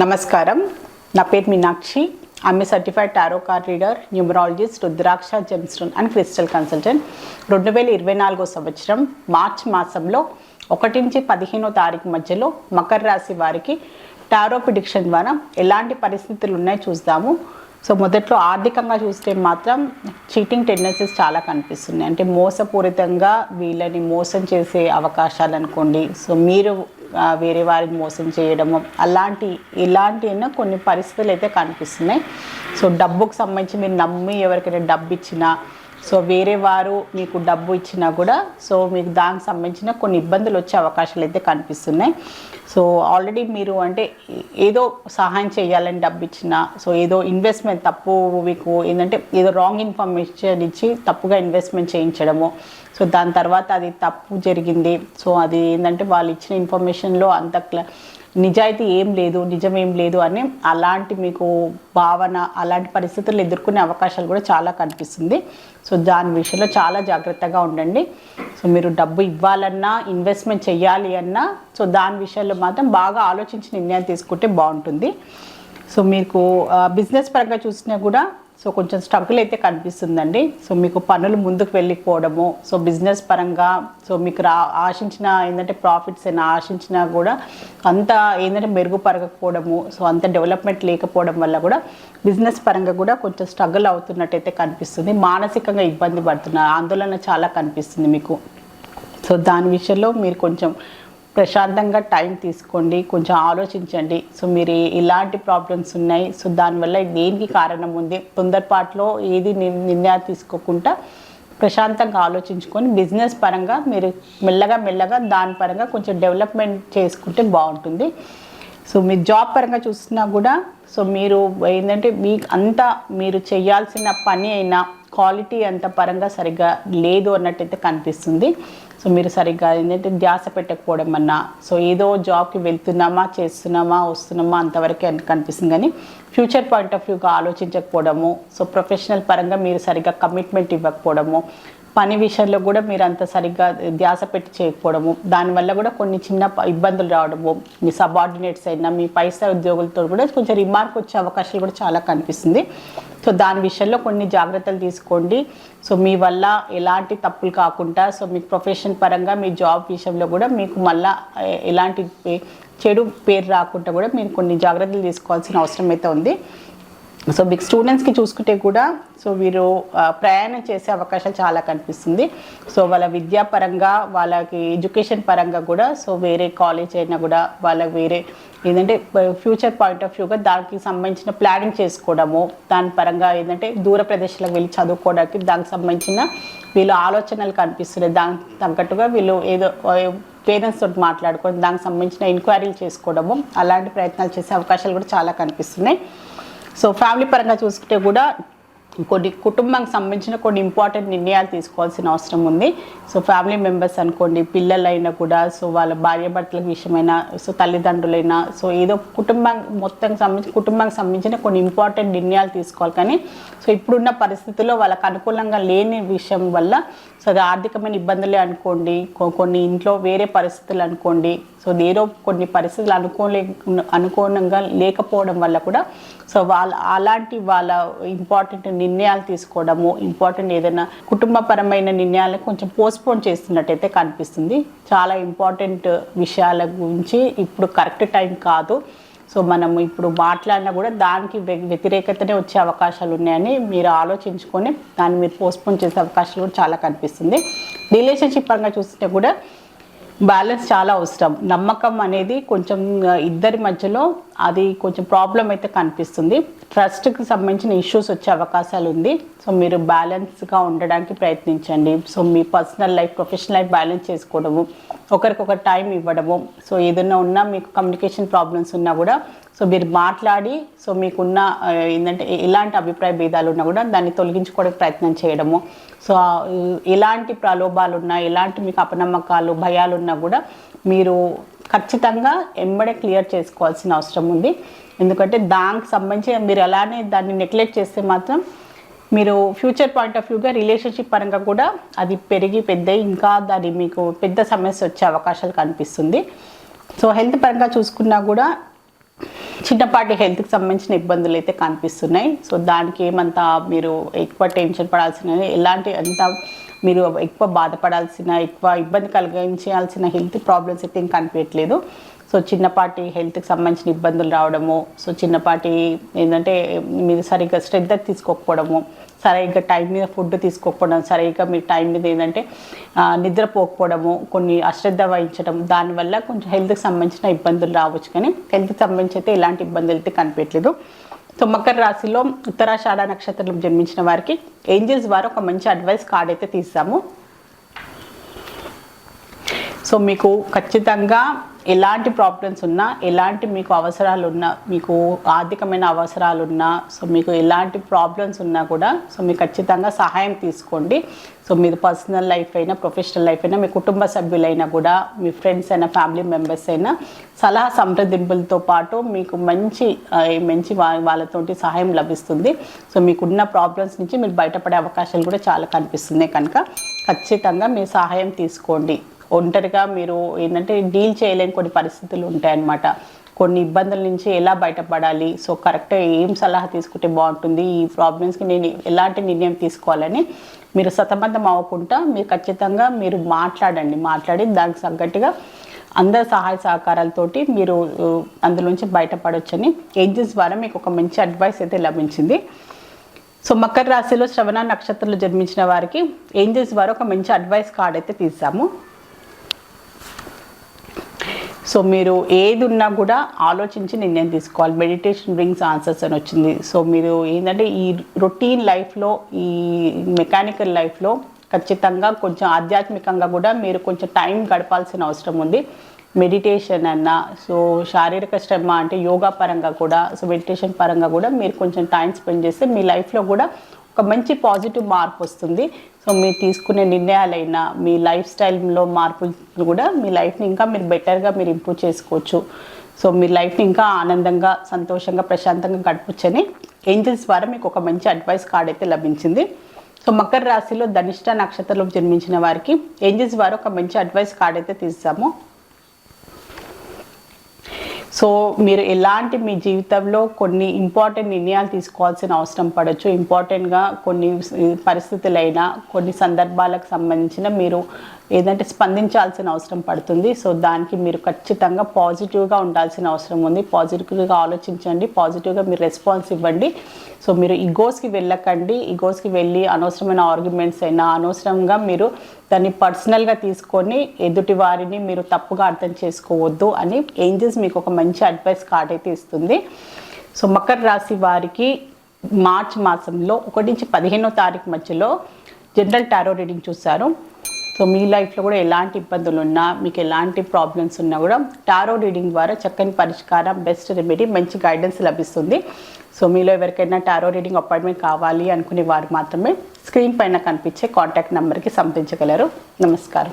నమస్కారం. నా పేరు మీనాక్షి. ఆమె certified tarot card reader numerologist rudraksha gemstone and crystal consultant రెండు వేల ఇరవై నాలుగో సంవత్సరం మార్చ్ మాసంలో ఒకటి నుంచి పదిహేనో తారీఖు మధ్యలో మకర రాశి వారికి టారో ప్రిడిక్షన్ ద్వారా ఎలాంటి పరిస్థితులు ఉన్నాయో చూద్దాము సో మొదట్లో ఆర్థికంగా చూస్తే మాత్రం చీటింగ్ టెండెన్సీస్ చాలా కనిపిస్తున్నాయి. అంటే మోసపూరితంగా వీళ్ళని మోసం చేసే అవకాశాలు అనుకోండి. సో మీరు వేరే వారిని మోసం చేయడము అలాంటి ఇలాంటి కొన్ని పరిస్థితులు అయితే కనిపిస్తున్నాయి. సో డబ్బుకు సంబంధించి మీరు నమ్మి ఎవరికైనా డబ్బు ఇచ్చినా సో వేరే వారు మీకు డబ్బు ఇచ్చినా కూడా సో మీకు దానికి సంబంధించిన కొన్ని ఇబ్బందులు వచ్చే అవకాశాలు అయితే కనిపిస్తున్నాయి. సో ఆల్రెడీ మీరు అంటే ఏదో సహాయం చేయాలని డబ్బు ఇచ్చినా సో ఏదో ఇన్వెస్ట్మెంట్ తప్పు మీకు ఏంటంటే ఏదో రాంగ్ ఇన్ఫర్మేషన్ ఇచ్చి తప్పుగా ఇన్వెస్ట్మెంట్ చేయించడము. సో దాని తర్వాత అది తప్పు జరిగింది. సో అది ఏంటంటే వాళ్ళు ఇచ్చిన ఇన్ఫర్మేషన్లో అంత నిజాయితీ ఏం లేదు నిజం ఏం లేదు అని అలాంటి మీకు భావన అలాంటి పరిస్థితులు ఎదుర్కొనే అవకాశాలు కూడా చాలా కనిపిస్తుంది. సో దాని విషయంలో చాలా జాగ్రత్తగా ఉండండి. సో మీరు డబ్బు ఇవ్వాలన్నా ఇన్వెస్ట్మెంట్ చేయాలి అన్నా సో దాని విషయంలో మాత్రం బాగా ఆలోచించి నిర్ణయం తీసుకుంటే బాగుంటుంది. సో మీకు బిజినెస్ పరంగా చూసినా కూడా సో కొంచెం స్ట్రగుల్ అయితే కనిపిస్తుందండి. సో మీకు పనులు ముందుకు వెళ్ళిపోవడము సో బిజినెస్ పరంగా సో మీకు రా ఆశించిన ఏంటంటే ప్రాఫిట్స్ అయినా ఆశించినా కూడా అంత ఏంటంటే మెరుగుపరగకపోవడము సో అంత డెవలప్మెంట్ లేకపోవడం వల్ల కూడా బిజినెస్ పరంగా కూడా కొంచెం స్ట్రగుల్ అవుతున్నట్టయితే కనిపిస్తుంది. మానసికంగా ఇబ్బంది పడుతున్న ఆందోళన చాలా కనిపిస్తుంది మీకు. సో దాని విషయంలో మీరు కొంచెం ప్రశాంతంగా టైం తీసుకోండి కొంచెం ఆలోచించండి. సో మీరు ఇలాంటి ప్రాబ్లమ్స్ ఉన్నాయి. సో దానివల్ల దేనికి కారణం ఉంది? తొందరపాటులో ఏది నిర్ణయాలు తీసుకోకుండా ప్రశాంతంగా ఆలోచించుకొని బిజినెస్ పరంగా మీరు మెల్లగా మెల్లగా దాని పరంగా కొంచెం డెవలప్మెంట్ చేసుకుంటే బాగుంటుంది. సో మీ జాబ్ పరంగా చూసినా కూడా సో మీరు ఏంటంటే మీకు అంత మీరు చేయాల్సిన పని అయినా క్వాలిటీ అంత పరంగా సరిగ్గా లేదు అన్నట్టయితే కనిపిస్తుంది. సో మీరు సరిగ్గా ఏంటంటే ధ్యాస పెట్టకపోవడం అన్నా సో ఏదో జాబ్కి వెళ్తున్నామా చేస్తున్నామా వస్తున్నామా అంతవరకే కనిపిస్తుంది. కానీ ఫ్యూచర్ పాయింట్ ఆఫ్ వ్యూగా ఆలోచించకపోవడము సో ప్రొఫెషనల్ పరంగా మీరు సరిగ్గా కమిట్మెంట్ ఇవ్వకపోవడము పని విషయంలో కూడా మీరు అంత సరిగ్గా ధ్యాస పెట్టి చేయకపోవడము దానివల్ల కూడా కొన్ని చిన్న ఇబ్బందులు రావడము మీ సబార్డినేట్స్ అయినా మీ పైసా ఉద్యోగులతో కూడా కొంచెం రిమార్క్ వచ్చే అవకాశాలు కూడా చాలా కనిపిస్తుంది. సో దాని విషయంలో కొన్ని జాగ్రత్తలు తీసుకోండి. సో మీ వల్ల ఎలాంటి తప్పులు కాకుండా సో మీ ప్రొఫెషన్ పరంగా మీ జాబ్ విషయంలో కూడా మీకు మళ్ళా ఎలాంటి పే- చెడు పేరు రాకుండా కూడా మీరు కొన్ని జాగ్రత్తలు తీసుకోవాల్సిన అవసరం అయితే ఉంది. సో మీకు స్టూడెంట్స్కి చూసుకుంటే కూడా సో వీరు ప్రయాణం చేసే అవకాశాలు చాలా కనిపిస్తుంది. సో వాళ్ళ విద్యాపరంగా వాళ్ళకి ఎడ్యుకేషన్ పరంగా కూడా సో వేరే కాలేజ్ అయినా కూడా వాళ్ళకి వేరే ఏంటంటే ఫ్యూచర్ పాయింట్ ఆఫ్ వ్యూగా దానికి సంబంధించిన ప్లానింగ్ చేసుకోవడము దాని పరంగా ఏంటంటే దూర ప్రదేశాలకు వెళ్ళి చదువుకోవడానికి దానికి సంబంధించిన వీళ్ళు ఆలోచనలు కనిపిస్తున్నాయి. దానికి తగ్గట్టుగా వీళ్ళు ఏదో పేరెంట్స్ తోటి మాట్లాడుకొని దానికి సంబంధించిన ఎంక్వైరీలు చేసుకోవడము అలాంటి ప్రయత్నాలు చేసే అవకాశాలు కూడా చాలా కనిపిస్తున్నాయి. సో ఫ్యామిలీ పరంగా చూసుకుంటే కూడా కొన్ని కుటుంబానికి సంబంధించిన కొన్ని ఇంపార్టెంట్ నిర్ణయాలు తీసుకోవాల్సిన అవసరం ఉంది. సో ఫ్యామిలీ మెంబర్స్ అనుకోండి పిల్లలైనా కూడా సో వాళ్ళ భార్యాభర్తల విషయమైన సో తల్లిదండ్రులైనా సో ఏదో కుటుంబం మొత్తం సంబంధించి కుటుంబానికి సంబంధించిన కొన్ని ఇంపార్టెంట్ నిర్ణయాలు తీసుకోవాలి. కానీ సో ఇప్పుడున్న పరిస్థితుల్లో వాళ్ళకు అనుకూలంగా లేని విషయం వల్ల సో అది ఆర్థికమైన ఇబ్బందులే అనుకోండి కొన్ని ఇంట్లో వేరే పరిస్థితులు అనుకోండి సో ఏదో కొన్ని పరిస్థితులు అనుకోలే అనుకూలంగా లేకపోవడం వల్ల కూడా సో వాళ్ళ అలాంటి వాళ్ళ ఇంపార్టెంట్ నిర్ణయాలు తీసుకోవడము ఇంపార్టెంట్ ఏదైనా కుటుంబపరమైన నిర్ణయాలను కొంచెం పోస్ట్పోన్ చేస్తున్నట్టయితే కనిపిస్తుంది. చాలా ఇంపార్టెంట్ విషయాల గురించి ఇప్పుడు కరెక్ట్ టైం కాదు. సో మనం ఇప్పుడు మాట్లాడినా కూడా దానికి వ్య- వ్యతిరేకతనే వచ్చే అవకాశాలు ఉన్నాయని మీరు ఆలోచించుకొని దాన్ని మీరు పోస్ట్పోన్ చేసే అవకాశాలు కూడా చాలా కనిపిస్తుంది. రిలేషన్షిప్ పరంగా చూస్తుంటే కూడా బ్యాలెన్స్ చాలా అవసరం. నమ్మకం అనేది కొంచెం ఇద్దరి మధ్యలో అది కొంచెం ప్రాబ్లం అయితే కనిపిస్తుంది. ట్రస్ట్కి సంబంధించిన ఇష్యూస్ వచ్చే అవకాశాలు ఉంది. సో మీరు బ్యాలెన్స్గా ఉండడానికి ప్రయత్నించండి. సో మీ personal life professional life balance చేసుకోవడము ఒకరికొకరు టైం ఇవ్వడము. సో ఏదైనా ఉన్నా మీకు కమ్యూనికేషన్ ప్రాబ్లమ్స్ ఉన్నా కూడా సో మీరు మాట్లాడి సో మీకున్న ఏంటంటే ఎలాంటి అభిప్రాయ భేదాలు ఉన్నా కూడా దాన్ని తొలగించుకోవడానికి ప్రయత్నం చేయడము. సో ఎలాంటి ప్రలోభాలు ఉన్నా ఎలాంటి మీకు అపనమ్మకాలు భయాలు ఉన్నా కూడా మీరు ఖచ్చితంగా ఎంబడే క్లియర్ చేసుకోవాల్సిన అవసరం ఉంది. ఎందుకంటే దానికి సంబంధించి మీరు అలానే దాన్ని నెగ్లెక్ట్ చేస్తే మాత్రం మీరు ఫ్యూచర్ పాయింట్ ఆఫ్ వ్యూగా రిలేషన్షిప్ పరంగా కూడా అది పెరిగి పెద్ద ఇంకా దాని మీకు పెద్ద సమస్య వచ్చే అవకాశాలు కనిపిస్తుంది. సో హెల్త్ పరంగా చూసుకున్నా కూడా చిన్నపాటి హెల్త్కి సంబంధించిన ఇబ్బందులు అయితే కనిపిస్తున్నాయి. సో దానికి ఏమంతా మీరు ఎక్కువ టెన్షన్ పడాల్సిన ఎలాంటి అంత మీరు ఎక్కువ బాధపడాల్సిన ఎక్కువ ఇబ్బంది కలిగించాల్సిన హెల్త్ ప్రాబ్లమ్స్ అయితే ఇంకా కనిపించట్లేదు. సో చిన్నపాటి హెల్త్కి సంబంధించిన ఇబ్బందులు రావడము సో చిన్నపాటి ఏంటంటే మీరు సరిగ్గా శ్రద్ధ తీసుకోకపోవడము సరిగ్గా టైం మీద ఫుడ్ తీసుకోకపోవడం సరిగ్గా మీ టైం మీద ఏంటంటే నిద్రపోకపోవడము కొన్ని అశ్రద్ధ వహించడం దానివల్ల కొంచెం హెల్త్కి సంబంధించిన ఇబ్బందులు రావచ్చు. కానీ హెల్త్కి సంబంధించి అయితే ఎలాంటి ఇబ్బందులు అయితే కనిపించలేదు సో మకర రాశిలో ఉత్తరాషాఢ నక్షత్రం జన్మించిన వారికి ఏంజల్స్ వారు ఒక మంచి అడ్వైస్ కార్డ్ అయితే తీసాము సో మీకు ఖచ్చితంగా ఎలాంటి ప్రాబ్లమ్స్ ఉన్నా ఎలాంటి మీకు అవసరాలు ఉన్నా మీకు ఆర్థికమైన అవసరాలు ఉన్నా సో మీకు ఎలాంటి ప్రాబ్లమ్స్ ఉన్నా కూడా సో మీకు ఖచ్చితంగా సహాయం తీసుకోండి. సో మీరు పర్సనల్ లైఫ్ అయినా ప్రొఫెషనల్ లైఫ్ అయినా మీ కుటుంబ సభ్యులైనా కూడా మీ ఫ్రెండ్స్ అయినా ఫ్యామిలీ మెంబర్స్ అయినా సలహా సంప్రదింపులతో పాటు మీకు మంచి మంచి వా- వాళ్ళతోటి సహాయం లభిస్తుంది. సో మీకున్న ప్రాబ్లమ్స్ నుంచి మీరు బయటపడే అవకాశాలు కూడా చాలా కనిపిస్తున్నాయి కనుక ఖచ్చితంగా మీ సహాయం తీసుకోండి. ఒంటరిగా మీరు ఏంటంటే డీల్ చేయలేని కొన్ని పరిస్థితులు ఉంటాయన్నమాట. కొన్ని ఇబ్బందుల నుంచి ఎలా బయటపడాలి? సో కరెక్ట్గా ఏం సలహా తీసుకుంటే బాగుంటుంది? ఈ ప్రాబ్లమ్స్కి నేను ఎలాంటి నిర్ణయం తీసుకోవాలని మీరు సతమతం అవ్వకుండా మీరు ఖచ్చితంగా మీరు మాట్లాడండి. మాట్లాడి దానికి తగ్గట్టుగా అందరి సహాయ సహకారాలతోటి మీరు అందులోంచి బయటపడొచ్చని ఏజెన్స్ ద్వారా మీకు ఒక మంచి అడ్వైస్ అయితే లభించింది. సో మకర రాశిలో శ్రవణ నక్షత్రంలో జన్మించిన వారికి ఏంజల్స్ ద్వారా ఒక మంచి అడ్వైస్ కార్డ్ అయితే తీసాము. సో మీరు ఏది ఉన్నా కూడా ఆలోచించి నిర్ణయం తీసుకోవాలి. మెడిటేషన్ బ్రింగ్స్ ఆన్సర్స్ అని వచ్చింది. సో మీరు ఏంటంటే ఈ రొటీన్ లైఫ్లో ఈ మెకానికల్ లైఫ్లో ఖచ్చితంగా కొంచెం ఆధ్యాత్మికంగా కూడా మీరు కొంచెం టైం గడపాల్సిన అవసరం ఉంది. మెడిటేషన్ అన్న సో శారీరక శ్రమ అంటే యోగా పరంగా కూడా సో మెడిటేషన్ పరంగా కూడా మీరు కొంచెం టైం స్పెండ్ చేస్తే మీ లైఫ్లో కూడా ఒక మంచి పాజిటివ్ మార్పు వస్తుంది. సో మీరు తీసుకునే నిర్ణయాలైనా మీ లైఫ్ స్టైల్లో మార్పులు కూడా మీ లైఫ్ని ఇంకా మీరు బెటర్గా మీరు ఇంప్రూవ్ చేసుకోవచ్చు. సో మీ లైఫ్ని ఇంకా ఆనందంగా సంతోషంగా ప్రశాంతంగా గడపచ్చని ఏంజల్స్ ద్వారా మీకు ఒక మంచి అడ్వైస్ కార్డ్ అయితే లభించింది. సో మకర రాశిలో ధనిష్ట నక్షత్రంలో జన్మించిన వారికి ఏంజల్స్ ద్వారా ఒక మంచి అడ్వైస్ కార్డ్ అయితే తీసాము సో మీరు ఎలాంటి మీ జీవితంలో కొన్ని ఇంపార్టెంట్ నిర్ణయాలు తీసుకోవాల్సిన అవసరం పడవచ్చు ఇంపార్టెంట్గా కొన్ని పరిస్థితులైనా కొన్ని సందర్భాలకు సంబంధించిన మీరు ఏదంటే స్పందించాల్సిన అవసరం పడుతుంది. సో దానికి మీరు ఖచ్చితంగా పాజిటివ్గా ఉండాల్సిన అవసరం ఉంది. పాజిటివ్గా ఆలోచించండి. పాజిటివ్గా మీరు రెస్పాన్స్ ఇవ్వండి. సో మీరు ఈగోస్కి వెళ్ళకండి. ఈగోస్కి వెళ్ళి అనవసరమైన ఆర్గ్యుమెంట్స్ అయినా అనవసరంగా మీరు దాన్ని పర్సనల్గా తీసుకొని ఎదుటి వారిని మీరు తప్పుగా అర్థం చేసుకోవద్దు అని ఏంజెస్ మీకు ఒక మంచి మంచి అడ్వైస్ కార్డ్ అయితే ఇస్తుంది. సో మకర రాశి వారికి మార్చ్ మాసంలో ఒకటి నుంచి పదిహేనో తారీఖు మధ్యలో జనరల్ టారో రీడింగ్ చూశారు. సో మీ లైఫ్లో కూడా ఎలాంటి ఇబ్బందులు ఉన్నా మీకు ఎలాంటి ప్రాబ్లమ్స్ ఉన్నా కూడా టారో రీడింగ్ ద్వారా చక్కని పరిష్కారం బెస్ట్ రెమెడీ మంచి గైడెన్స్ లభిస్తుంది. సో మీలో ఎవరికైనా టారో రీడింగ్ అపాయింట్మెంట్ కావాలి అనుకునే వారు మాత్రమే స్క్రీన్ పైన కనిపించే కాంటాక్ట్ నెంబర్కి సంప్రదించగలరు. నమస్కారం.